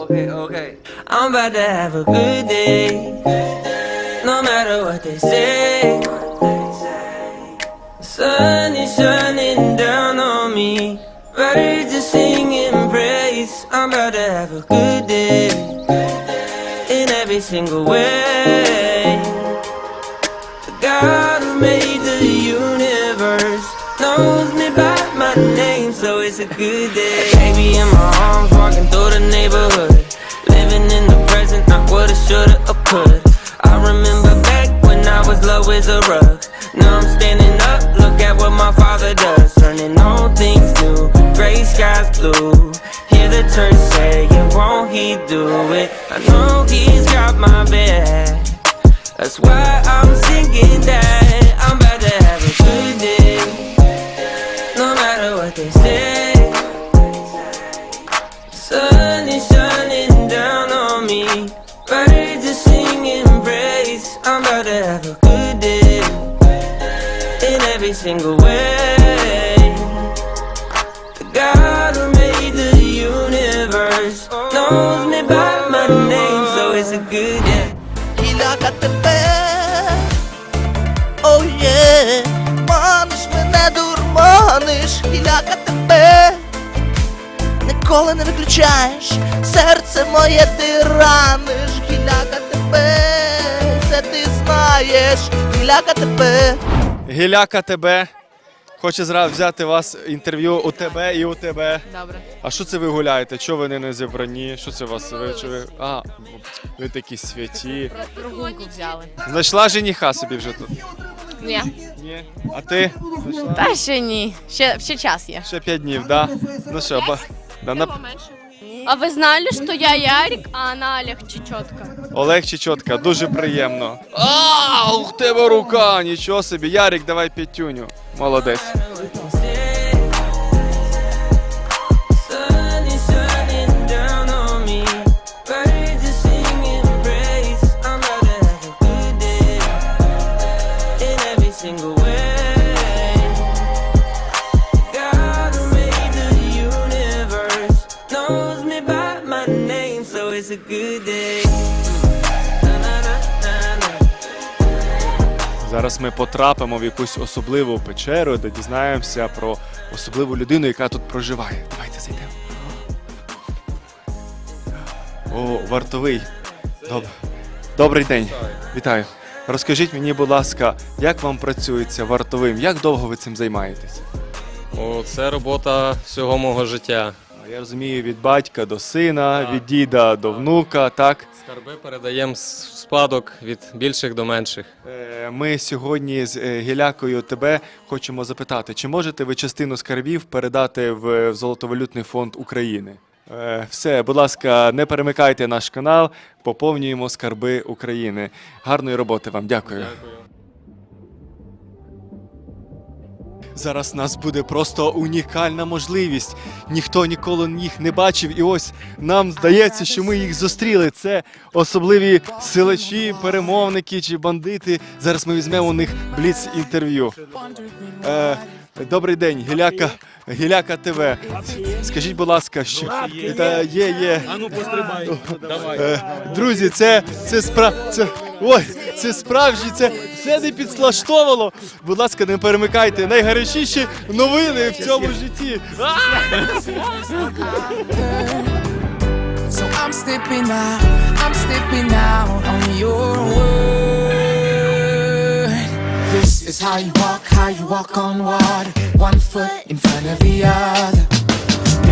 Okay, okay. I'm about to have a good day. No matter what they say. Sun is shining down on me. Birds are singing praise. I'm about to have a good day. In every single way. The God who made the universe knows me by my name, so it's a good day. Baby in my arms, walking through the neighborhood. Living in the present, not what I shoulda or could. I remember back when I was low as a rug. Now I'm standing up, look at what my father does. Turning all things new, gray skies blue. Hear the church say, and won't he do it? I know he's got my back. That's why I'm singing that I'm about to have a good what they say. Sun is shining down on me. Birds are singing praise. I'm about to have a good day in every single way. The God who made the universe knows me by my name, so it's a good day. Oh yeah. Дурманиш, гіляка тебе Ніколи не виключаєш, серце моє ти раниш, гіляка тебе, це ти знаєш, гіляка тебе. Гіляка тебе. Хоче зразу взяти вас інтерв'ю у тебе і у тебе. Добре. А що це ви гуляєте? Чого ви не зібрані? Що це у вас? Ви, чи ви... А, ви такі святі. Прогулку взяли. Знайшла жениха собі вже тут? Ні. Ні. А ти? Та ще ні. Ще, ще час є. Ще п'ять днів, да? Ну що, ба... да, на... А вы знали, что я Ярик, а она Олег Чечетка? Олег Чечотка, дуже приємно. А, у тебе рука! Нічого собі. Ярик, давай п'ятюню. Молодець. Good day. Зараз ми потрапимо в якусь особливу печеру, де дізнаємося про особливу людину, яка тут проживає. Давайте зайдемо. О, вартовий. Доб... Добрий день. Вітаю. Розкажіть мені, будь ласка, як вам працюється вартовим? Як довго ви цим займаєтесь? О, це робота всього мого життя. Я розумію, від батька до сина, від діда до внука, так? Скарби передаємо в спадок від більших до менших. Е, Ми сьогодні з е, Гілякою тебе хочемо запитати, чи можете ви частину скарбів передати в в Золотовалютний фонд України? Е, Все, будь ласка, не перемикайте наш канал, поповнюємо скарби України. Гарної роботи вам, дякую. Зараз у нас буде просто унікальна можливість. Ніхто ніколи їх не бачив, і ось нам здається, що ми їх зустріли. Це особливі силачі, перемовники чи бандити. Зараз ми візьмемо у них бліц інтерв'ю. Е, добрий день, Гіляка. Гіляка ТВ. Скажіть, будь ласка, що Та, є, є. А ну пострибай. Е, друзі, це, це спра... це, ой, це справжні, це все не підслаштовано. Будь ласка, не перемикайте найгарячіші новини в цьому житті. So I'm stepping out, I'm stepping out on your word. This is how you walk, how you walk on water. One foot in front of the other.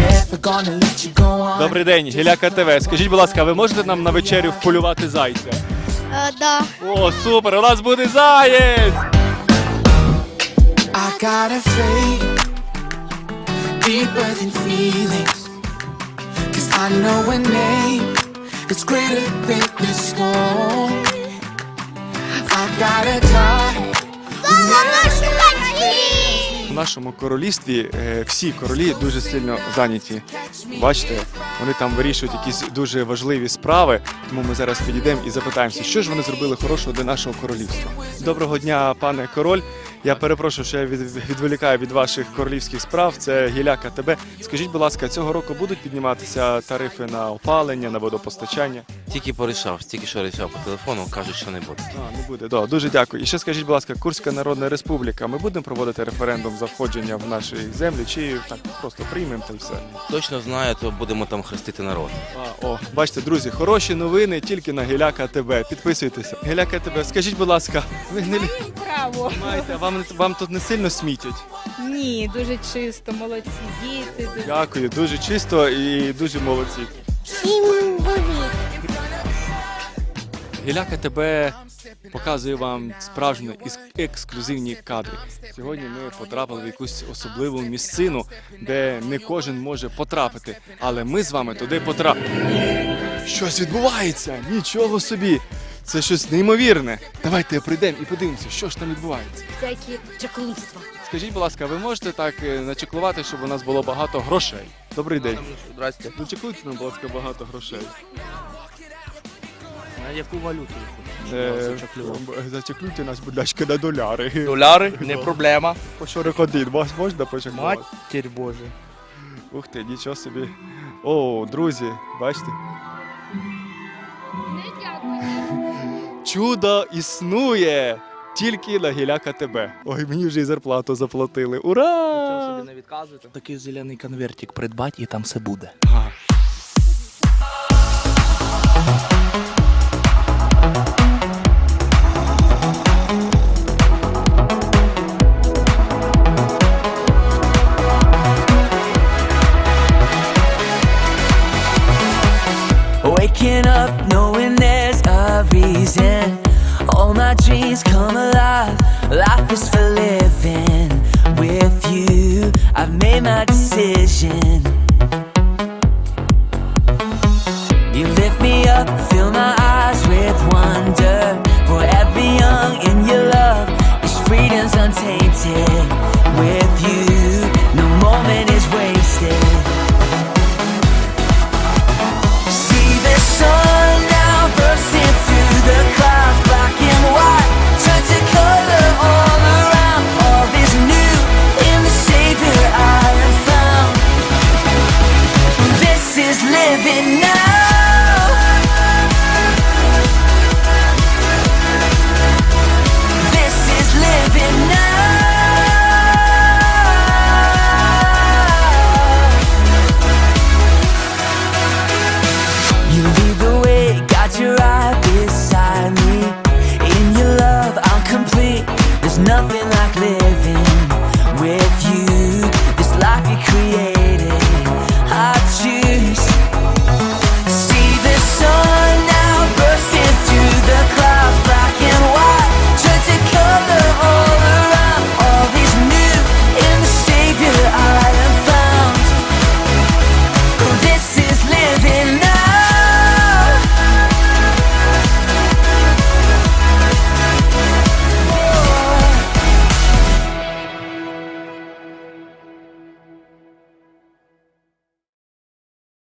Never gonna let you go on. Добрий день, Гіляка ТВ. Скажіть, будь ласка, ви можете нам на вечерю вполювати зайця? да. О, супер! У нас буде заєць! I got a faith deeper than feelings. Cause I know a name that's greater than the storm. I got a God. нашому королівстві е, всі королі дуже сильно зайняті. Бачите, вони там вирішують якісь дуже важливі справи. Тому ми зараз підійдемо і запитаємося, що ж вони зробили хорошого для нашого королівства. Доброго дня, пане король. Я перепрошую, що я від, відволікаю від ваших королівських справ. Це Гіляка ТБ. Скажіть, будь ласка, цього року будуть підніматися тарифи на опалення, на водопостачання? Тільки порішав, тільки що рішав по телефону, кажуть, що не буде. А, не буде. Да, дуже дякую. І ще скажіть, будь ласка, Курська Народна Республіка. Ми будемо проводити референдум за входження в наші землі, чи так просто приймемо та й все. Точно знаю, то будемо там хрестити народ. А, о, бачите, друзі, хороші новини тільки на Гіляка ТБ. Підписуйтеся. Гіляка ТБ, скажіть, будь ласка, ви не Право. маєте, вам, вам тут не сильно смітять? Ні, дуже чисто, молодці діти. дуже- Дякую, дуже чисто і дуже молодці. Гіляка ТБ показує вам справжні ес- ексклюзивні кадри. Сьогодні ми потрапили в якусь особливу місцину, де не кожен може потрапити, але ми з вами туди потрапили. Щось відбувається! Нічого собі! Це щось неймовірне. Давайте прийдемо і подивимося, що ж там відбувається. Всякі чаклунства. Скажіть, будь ласка, ви можете так е, начеклувати, щоб у нас було багато грошей? Добрий день. Здрасте. Начеклуйте нам, будь ласка, багато грошей. На яку валюту? Е, Зачеклуйте нас, будь ласка, на доляри. Доляри, не проблема. По 41, вас можна почеклувати? Матір Боже. Ух ти, нічого собі. О, друзі, бачите? Чудо існує! Тільки на гіляка тебе. Ой, мені вже і зарплату заплатили. Ура! собі не відказуєте. Такий зелений конвертик придбать і там все буде. Ага. been